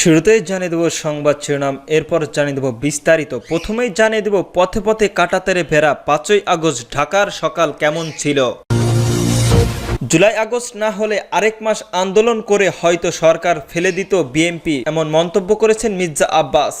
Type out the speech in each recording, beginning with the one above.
শুরুতেই জানিয়ে দেবো সংবাদ শিরোনাম, এরপর জানিয়ে দেবো বিস্তারিত। প্রথমেই জানিয়ে দেবো পথে পথে কাটাতারে ভেড়া, পাঁচই আগস্ট, ঢাকার সকাল কেমন ছিল? জুলাই আগস্ট না হলে আরেক মাস আন্দোলন করে হয়তো সরকার ফেলে দিত বিএনপি, এমন মন্তব্য করেছেন মির্জা আব্বাস।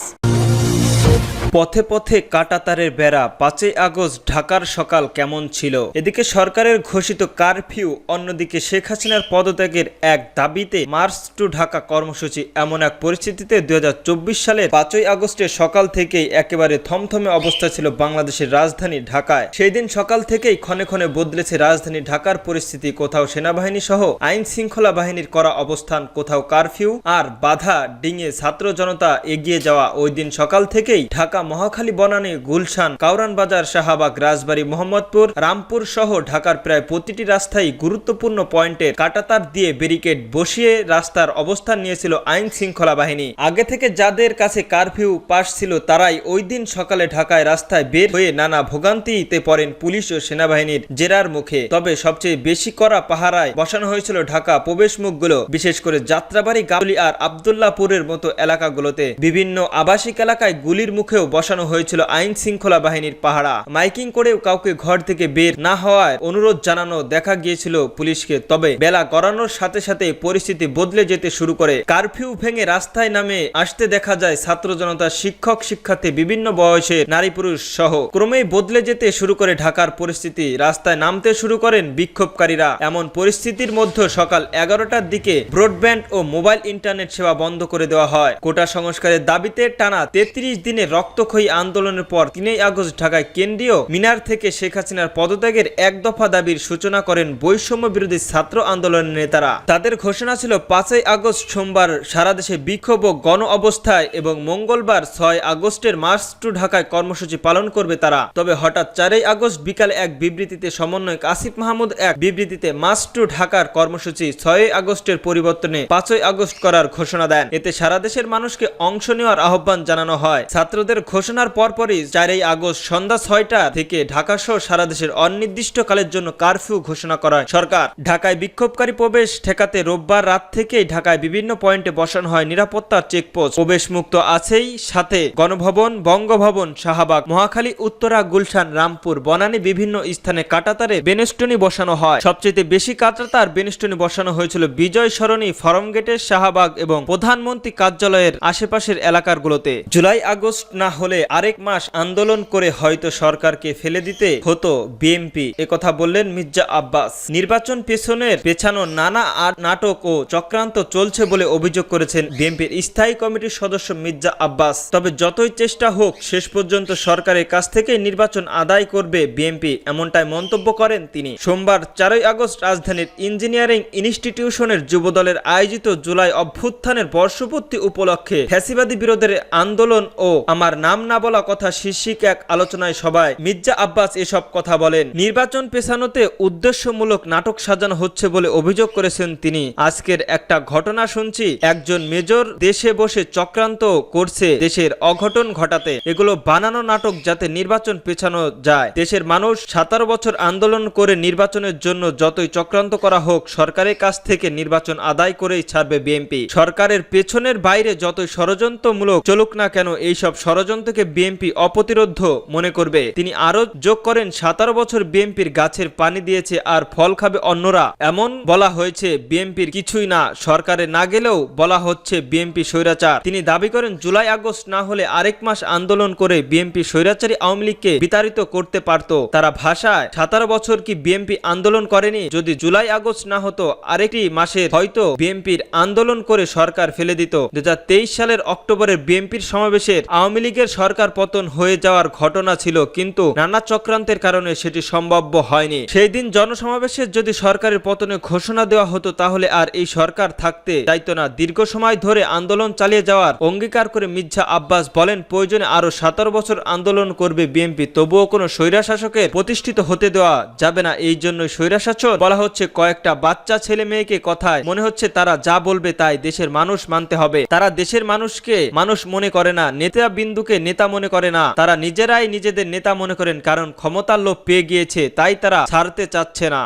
পথে পথে কাটাতারের বেড়া পাঁচই আগস্ট ঢাকার সকাল কেমন ছিল? এদিকে সরকারের ঘোষিত কারফিউ, অন্যদিকে শেখ হাসিনার পদত্যাগের এক দাবিতে মার্চ টু ঢাকা কর্মসূচি এমন এক পরিস্থিতিতে দুই সালের পাঁচই আগস্টের সকাল থেকেই একেবারে থমথমে অবস্থা ছিল বাংলাদেশের রাজধানী ঢাকায়। সেই দিন সকাল থেকেই ক্ষণে ক্ষণে বদলেছে রাজধানী ঢাকার পরিস্থিতি, কোথাও সেনাবাহিনী সহ আইন শৃঙ্খলা বাহিনীর করা অবস্থান, কোথাও কারফিউ, আর বাধা ডিঙে ছাত্র জনতা এগিয়ে যাওয়া ওই দিন সকাল থেকেই ঢাকা মহাখালী বনানী, গুলশান কাউরান বাজার, শাহবাগ, রাজবাড়ী, মোহাম্মদপুর, রামপুর সহ ঢাকার প্রায় প্রতিটি রাস্তায় গুরুত্বপূর্ণ পয়েন্টে কাটাতার দিয়ে ব্যারিকেড বসিয়ে রাস্তার অবস্থান নিয়েছিল আইন শৃঙ্খলা বাহিনী। আগে থেকে যাদের কাছে কারফিউ পাস ছিল তারাই ওই দিন সকালে ঢাকায় রাস্তায় বের হয়ে নানা ভোগান্তিতে পড়েন পুলিশ ও সেনাবাহিনীর জেরার মুখে। তবে সবচেয়ে বেশি করা পাহারায় বসানো হয়েছিল ঢাকা প্রবেশ মুখগুলো, বিশেষ করে যাত্রাবাড়ি গাবলি আর আবদুল্লাপুরের মতো এলাকাগুলোতে। বিভিন্ন আবাসিক এলাকায় গুলির মুখেও বসানো হয়েছিল আইন শৃঙ্খলা বাহিনীর পাহারা। মাইকিং করেও কাউকে ঘর থেকে বের না হওয়ার অনুরোধ জানানো দেখা গিয়েছিল পুলিশকে, তবে বেলা গড়ানোর সাথে সাথে পরিস্থিতি বদলে যেতে শুরু করে। কারফিউ ভেঙে রাস্তায় নামে আসতে দেখা যায় ছাত্র জনতা, শিক্ষক, শিক্ষার্থী, বিভিন্ন বয়সের নারী পুরুষ সহ। ক্রমেই বদলে যেতে শুরু করে ঢাকার পরিস্থিতি। রাস্তায় নামতে শুরু করেন বিক্ষোভকারীরা। এমন পরিস্থিতির মধ্যে সকাল এগারোটার দিকে ব্রডব্যান্ড ও মোবাইল ইন্টারনেট সেবা বন্ধ করে দেওয়া হয়। কোটা সংস্কারের দাবিতে টানা তেত্রিশ দিনে রক্তক্ষয়ী আন্দোলনের পর তিনই আগস্ট ঢাকায় কেন্দ্রীয় মিনার থেকে শেখ হাসিনার পদত্যাগের এক দফা দাবির সূচনা করেন বৈষম্য বিরোধী ছাত্র আন্দোলনের নেতারা। তাদের ঘোষণা ছিল, পাঁচই আগস্ট সোমবার সারা দেশে বিক্ষোভ ও গণ অবস্থায় এবং মঙ্গলবার ছয় আগস্টের মার্চ টু ঢাকায় কর্মসূচি পালন করবে তারা। তবে হঠাৎ চারই আগস্ট বিকালে এক বিবৃতিতে সমন্বয়ক আসিফ মাহমুদ এক বিবৃতিতে মার্চ টু ঢাকার কর্মসূচি ছয়ই আগস্টের পরিবর্তনে পাঁচই আগস্ট করার ঘোষণা দেন। এতে সারা দেশের মানুষকে অংশ নেওয়ার আহ্বান জানানো হয়। ছাত্রদের ঘোষণার পরপরই চারই আগস্ট সন্ধ্যা ছয়টা থেকে ঢাকা সহ সারা দেশের অনির্দিষ্টকালের জন্য কারফিউ ঘোষণা করা হয় সরকার। ঢাকায় বিক্ষোভকারী প্রবেশ ঠেকাতে রোববার রাত থেকেই ঢাকায় বিভিন্ন পয়েন্টে বসানো হয় নিরাপত্তার চেকপোস্ট। প্রবেশ মুক্ত আছেই সাথে গণভবন, বঙ্গভবন, শাহবাগ, মহাখালী, উত্তরা, গুলশান, রামপুর, বনানী বিভিন্ন স্থানে কাটাতারে বেনেস্টনি বসানো হয়। সবচেয়ে বেশি কাটাতার বেনেস্টনি বসানো হয়েছিল বিজয় সরণি, ফরম গেটের শাহবাগ এবং প্রধানমন্ত্রী কার্যালয়ের আশেপাশের এলাকারগুলোতে জুলাই আগস্ট না হলে আরেক মাস আন্দোলন করে হয়তো সরকারকে ফেলে দিতে হতো বিএনপি। কথা বললেন মির্জা আব্বাস। নির্বাচন পেছনের পেছানো নানা আর নাটক ও চক্রান্ত চলছে বলে অভিযোগ করেছেন বিএনপির স্থায়ী কমিটির সদস্য মির্জা আব্বাস। তবে যতই চেষ্টা হোক, শেষ পর্যন্ত সরকারের কাছ থেকে নির্বাচন আদায় করবে বিএনপি, এমনটাই মন্তব্য করেন তিনি। সোমবার চারই আগস্ট রাজধানীর ইঞ্জিনিয়ারিং ইনস্টিটিউশনের যুবদলের আয়োজিত জুলাই অভ্যুত্থানের বর্ষপূর্তি উপলক্ষে ফ্যাসিবাদী বিরোধের আন্দোলন ও আমার নাম না বলা কথা শীর্ষিক এক আলোচনায় সভায় মির্জা আব্বাস এসব কথা বলেন। নির্বাচন পেছানোতে উদ্দেশ্যমূলক নাটক সাজানো হচ্ছে বলে অভিযোগ করেছেন তিনি। আজকের একটা ঘটনা শুনছি, একজন মেজর দেশে বসে চক্রান্ত করছে দেশের অঘটন ঘটাতে। এগুলো বানানো নাটক যাতে নির্বাচন পেছানো যায়। দেশের মানুষ সাতারো বছর আন্দোলন করে নির্বাচনের জন্য যতই চক্রান্ত করা হোক, সরকারের কাছ থেকে নির্বাচন আদায় করেই ছাড়বে বিএনপি। সরকারের পেছনের বাইরে যতই ষড়যন্ত্রমূলক চলুক না কেন, এইসব ষড়যন্ত্রকে বিএনপি অপ্রতিরোধ মনে করবে। তিনি আরও যোগ করেন, সাতারো বছর বিএনপির গাছের পানি দিয়েছে আর ফল খাবে অন্যরা। এমন বলা হয়েছে বিএনপির কিছুই না। সরকারে না গেলেও বলা হচ্ছে বিএনপি স্বৈরাচার। তিনি দাবি করেন, জুলাই আগস্ট না হলে আরেক মাস আন্দোলন করে বিএনপি স্বৈরাচারী আওয়ামী লীগকে বিতাড়িত করতে পারত। তারা ভাষায়, সাতারো বছর কি বিএনপি আন্দোলন করেনি? যদি জুলাই আগস্ট না হতো, আরেকটি মাসের হয়তো বিএনপির আন্দোলন করে সরকার ফেলে দিত। দু হাজার তেইশ সালের অক্টোবরের বিএনপির সমাবেশের আওয়ামী লীগের সরকার পতন হয়ে যাওয়ার ঘটনা ছিল, কিন্তু নানা চক্রান্তের কারণে সেটি সম্ভাব্য হয়নি। সেই দিন জনসমাবেশের যদি সরকারের পতনে ঘোষণা দেওয়া হতো, তাহলে আর এই সরকার থাকতে চাইতো না। দীর্ঘ সময় ধরে আন্দোলন চালিয়ে যাওয়ার অঙ্গীকার করে মির্জা আব্বাস বলেন, প্রয়োজনে আরও সতেরো বছর আন্দোলন করবে বিএনপি। তবুও কোনো স্বৈরাশাসকের প্রতিষ্ঠিত হতে দেওয়া যাবে না। এই জন্য স্বৈরাশাসন বলা হচ্ছে, কয়েকটা বাচ্চা ছেলে মেয়েকে কথায় মনে হচ্ছে তারা যা বলবে তাই দেশের মানুষ মানতে হবে। তারা দেশের মানুষকে মানুষ মনে করে না। নেতা বিন্দুকে নেতা মনে করে না। তারা নিজেরাই নিজেদের নেতা মনে করেন, কারণ ক্ষমতার লোভ পেয়ে গিয়েছে, তাই তারা ছাড়তে চাচ্ছে না।